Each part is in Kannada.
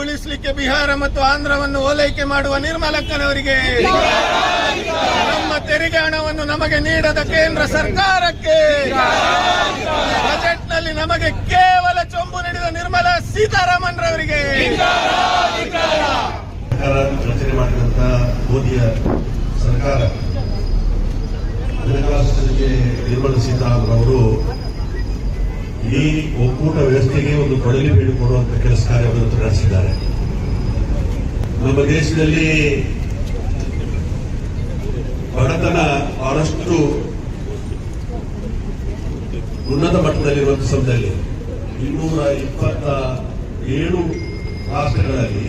ಉಳಿಸಲಿಕ್ಕೆ ಬಿಹಾರ ಮತ್ತು ಆಂಧ್ರವನ್ನು ಓಲೈಕೆ ಮಾಡುವ ನಿರ್ಮಲಕ್ಕನವರಿಗೆ ನಮ್ಮ ತೆರಿಗೆ ಹಣವನ್ನು ನಮಗೆ ನೀಡದ ಕೇಂದ್ರ ಸರ್ಕಾರಕ್ಕೆ ಬಜೆಟ್ನಲ್ಲಿ ನಮಗೆ ಕೇವಲ ಚೊಂಬು ನೀಡಿದ ನಿರ್ಮಲಾ ಸೀತಾರಾಮನ್ ರವರಿಗೆ ರಚನೆ ಮಾಡಿದಂತಹ ಮೋದಿಯ ಸರ್ಕಾರ. ಹಣಕಾಸಿಗೆ ನಿರ್ಮಲಾ ಸೀತಾರಾಮನ್ ಅವರು ಈ ಒಕ್ಕೂಟ ವ್ಯವಸ್ಥೆಗೆ ಒಂದು ಕೊಡಲಿ ಬೀಡು ಕೊಡುವಂತ ಕೆಲಸ ಕಾರ್ಯವನ್ನು ನಡೆಸಿದ್ದಾರೆ. ನಮ್ಮ ದೇಶದಲ್ಲಿ ಬಡತನ ಬಹಳಷ್ಟು ಉನ್ನತ ಮಟ್ಟದಲ್ಲಿರುವಂತಹ ಸಮಯದಲ್ಲಿ ಇನ್ನೂರ ಇಪ್ಪತ್ತ ಏಳು ರಾಷ್ಟ್ರಗಳಲ್ಲಿ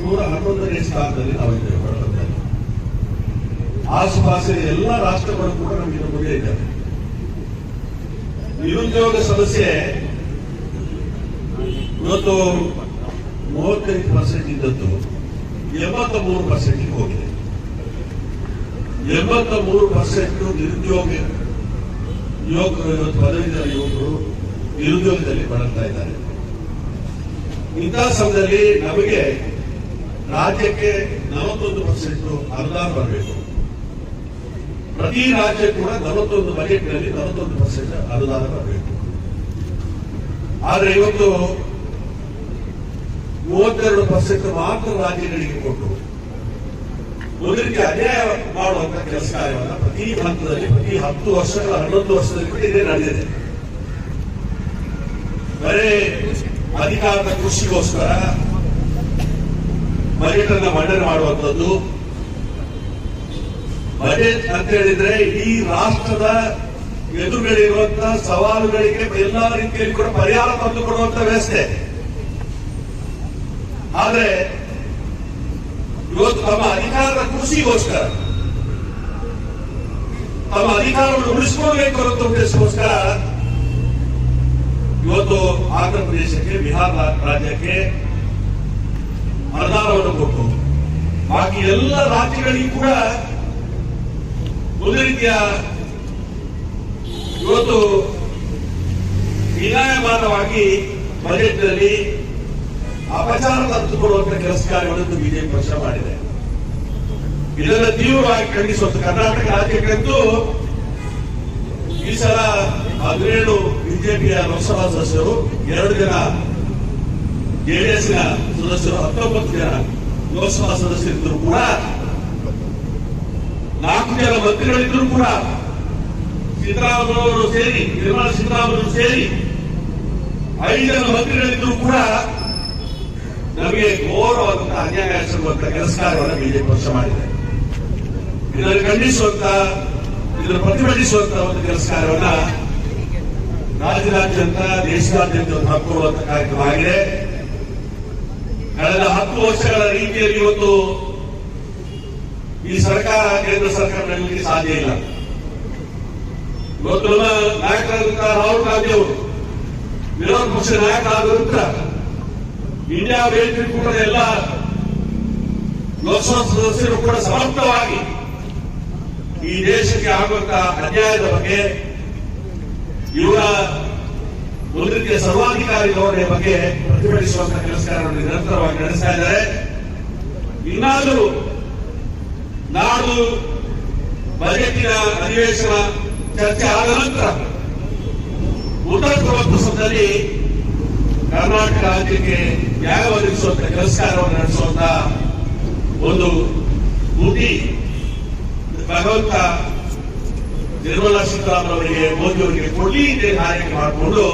ನೂರ ಹನ್ನೊಂದನೇ ಸ್ಥಾನದಲ್ಲಿ ನಾವು ಇದ್ದೇವೆ ಬಡತನದಲ್ಲಿ ಆಸುಪಾಸಿನ ಎಲ್ಲ ರಾಷ್ಟ್ರಗಳು ಕೂಡ ನಮಗೆ ಮುಂದೆ ಇದ್ದಾರೆ ನಿರುದ್ಯೋಗ ಸಮಸ್ಯೆ ಇವತ್ತು ಮೂವತ್ತೈದು ಪರ್ಸೆಂಟ್ ಇದ್ದದ್ದು ಎಂಬತ್ತ ಮೂರು ಪರ್ಸೆಂಟ್ ಹೋಗಿದೆ. ಎಂಬತ್ತ ಮೂರು ಪರ್ಸೆಂಟ್ ನಿರುದ್ಯೋಗ ಯುವಕರು ಇವತ್ತು ಪದವೀಧರ ಯುವಕರು ನಿರುದ್ಯೋಗದಲ್ಲಿ ಬಳಲ್ತಾ ಇದ್ದಾರೆ. ಇಂತಹ ಸಮಯದಲ್ಲಿ ನಮಗೆ ರಾಜ್ಯಕ್ಕೆ ನಲವತ್ತೊಂದು ಪರ್ಸೆಂಟ್ ಅನುದಾನ ಬರಬೇಕು. ಪ್ರತಿ ರಾಜ್ಯ ಕೂಡ ನಲವತ್ತೊಂದು ಬಜೆಟ್ನಲ್ಲಿ ನಲವತ್ತೊಂದು ಪರ್ಸೆಂಟ್ ಅನುದಾನ ಬರಬೇಕು ಆದ್ರೆ ಇವತ್ತು ಮೂವತ್ತೆರಡು ಪರ್ಸೆಂಟ್ ಮಾತ್ರ ರಾಜ್ಯಗಳಿಗೆ ಕೊಟ್ಟು ರೀತಿ ಅನ್ಯಾಯ ಮಾಡುವಂತ ಕೆಲಸ ಕಾರ್ಯವನ್ನ ಪ್ರತಿ ಹಂತದಲ್ಲಿ, ಪ್ರತಿ ಹತ್ತು ವರ್ಷಗಳ ಹನ್ನೊಂದು ವರ್ಷದಲ್ಲಿ ಕೂಡ ಇದೇ ನಡೆದಿದೆ. ಬರೇ ಅಧಿಕಾರದ ಕೃಷಿಗೋಸ್ಕರ ಬಜೆಟ್ ಅನ್ನ ಮಂಡನೆ ಮಾಡುವಂಥದ್ದು ಬಜೆಟ್ ಅಂತ ಹೇಳಿದ್ರೆ ಇಡೀ ರಾಷ್ಟ್ರದ ಎದುರುಗಳಿರುವಂತಹ ಸವಾಲುಗಳಿಗೆ ಎಲ್ಲಾ ರೀತಿಯಲ್ಲಿ ಕೂಡ ಪರಿಹಾರ ತಂದುಕೊಡುವಂತ ವ್ಯವಸ್ಥೆ. ಆದ್ರೆ ಇವತ್ತು ತಮ್ಮ ಅಧಿಕಾರದ ಕೃಷಿಗೋಸ್ಕರ, ತಮ್ಮ ಅಧಿಕಾರವನ್ನು ಉಳಿಸಿಕೊಳ್ಬೇಕು ಅನ್ನೋ ಉದ್ದೇಶಕ್ಕೋಸ್ಕರ ಇವತ್ತು ಆಂಧ್ರ ಪ್ರದೇಶಕ್ಕೆ, ಬಿಹಾರ ರಾಜ್ಯಕ್ಕೆ ಅನುದಾನವನ್ನು ಕೊಟ್ಟು, ಬಾಕಿ ಎಲ್ಲ ರಾಜ್ಯಗಳಿಗೂ ಕೂಡ ಒಂದು ರೀತಿಯ ಇವತ್ತು ವಿನಾಯಮಾನವಾಗಿ ಬಜೆಟ್ನಲ್ಲಿ ಅಪಚಾರ ತಂದುಕೊಡುವಂತ ಕೆಲಸ ಕಾರ್ಯಗಳನ್ನು ಬಿಜೆಪಿ ಪಕ್ಷ ಮಾಡಿದೆ. ಇದನ್ನು ತೀವ್ರವಾಗಿ ಖಂಡಿಸುವಂತ ಕರ್ನಾಟಕ ರಾಜ್ಯಕ್ಕಂತೂ ಈ ಸಲ ಹದಿನೇಳು ಬಿಜೆಪಿಯ ಲೋಕಸಭಾ ಸದಸ್ಯರು, ಎರಡು ಜನ ಜೆಡಿಎಸ್ನ ಸದಸ್ಯರು, ಹತ್ತೊಂಬತ್ತು ಜನ ಲೋಕಸಭಾ ಸದಸ್ಯರಿದ್ದರೂ ಕೂಡ ನಾಲ್ಕು ಜನ ಮಂತ್ರಿಗಳಿದ್ದರೂ ಕೂಡ ಸಿದ್ದರಾಮಯ್ಯವರು ಸೇರಿ, ನಿರ್ಮಲ ಸಿದ್ದರಾಮಯ್ಯ ಸೇರಿ ಐದು ಜನ ಮಂತ್ರಿಗಳಿದ್ದರೂ ಕೂಡ ನಮಗೆ ಘೋರವಾದಂತಹ ಅನ್ಯಾಯ ಎಸಗುವಂತ ಕೆಲಸ ಕಾರ್ಯವನ್ನು ಬಿಜೆಪಿ ಪಕ್ಷ ಮಾಡಿದೆ. ಇದನ್ನು ಖಂಡಿಸುವಂತ, ಇದನ್ನು ಪ್ರತಿಭಟಿಸುವಂತ ಒಂದು ಕೆಲಸ ಕಾರ್ಯವನ್ನ ರಾಜ್ಯದಾದ್ಯಂತ, ದೇಶದಾದ್ಯಂತ ಹಾಕೊಡುವಂತ ಕಾರ್ಯಕ್ರಮ ಆಗಿದೆ. ಕಳೆದ ಹತ್ತು ವರ್ಷಗಳ ರೀತಿಯಲ್ಲಿ ಇವತ್ತು ಈ ಸರ್ಕಾರ ಕೇಂದ್ರ ಸರ್ಕಾರ ನಡೆಯಲಿಕ್ಕೆ ಸಾಧ್ಯ ಇಲ್ಲ. ಇವತ್ತು ನಮ್ಮ ನಾಯಕರಾದಂತಹ ರಾಹುಲ್ ಗಾಂಧಿ ಅವರು, ವಿರೋಧ ಪಕ್ಷ ನಾಯಕರಾದಂತ ಇಂಡಿಯಾ ವೇದಿಕೆ ಕೂಡ ಎಲ್ಲ ಲೋಕಸಭಾ ಸದಸ್ಯರು ಕೂಡ ಸಮರ್ಥವಾಗಿ ಈ ದೇಶಕ್ಕೆ ಆಗುವಂತಹ ಅನ್ಯಾಯದ ಬಗ್ಗೆ, ಇವರ ಒಂದು ರೀತಿಯ ಸರ್ವಾಧಿಕಾರಿ ಬಗ್ಗೆ ಪ್ರತಿಭಟಿಸುವಂತಹ ಕೆಲಸ ನಿರಂತರವಾಗಿ ನಡೆಸ್ತಾ ಇದ್ದಾರೆ. ಇನ್ನಾದರೂ ನಾಡು ಬಜೆಟಿನ ಅಧಿವೇಶನ ಚರ್ಚೆ ಆದ ನಂತರ ಉತ್ತರ ಪ್ರಸಂಗದಲ್ಲಿ ಕರ್ನಾಟಕ ರಾಜ್ಯಕ್ಕೆ ನ್ಯಾಯ ಒದಗಿಸುವಂತ ಕೆಲಸ ಕಾರ್ಯವನ್ನು ನಡೆಸುವಂತ ಒಂದು ಗುಡಿ ಭಗವಂತ ನಿರ್ಮಲಾ ಸೀತಾರಾಮನ್ ಅವರಿಗೆ ಮೋದಿ ಅವರಿಗೆ ಕೊಡ್ಲಿ ಇದೇ ಆಯ್ಕೆ ಮಾಡಿಕೊಂಡು